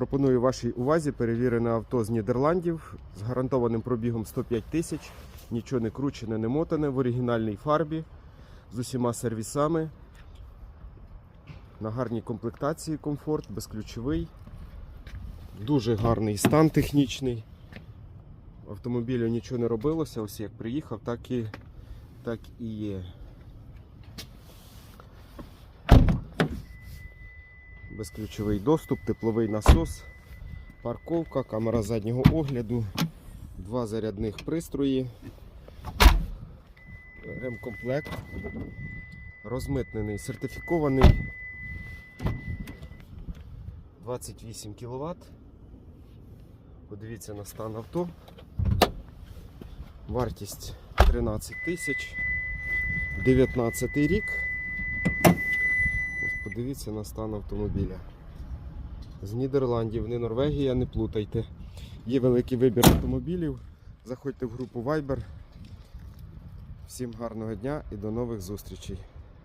Пропоную вашій увазі перевірене авто з Нідерландів з гарантованим пробігом 105 тисяч. Нічого не кручене, не мотане, в оригінальній фарбі з усіма сервісами. На гарній комплектації комфорт, безключовий. Дуже гарний стан технічний. Автомобілю нічого не робилося, ось як приїхав, так і, так і є. Безключовий доступ, тепловий насос, парковка, камера заднього огляду, два зарядних пристрої, ремкомплект, розмитнений, сертифікований 28 кВт. Подивіться на стан авто. Вартість 13 тисяч. 19 рік. Подивіться на стан автомобіля. З Нідерландів, не Норвегія, не плутайте. Є великий вибір автомобілів. Заходьте в групу Viber. Всім гарного дня і до нових зустрічей.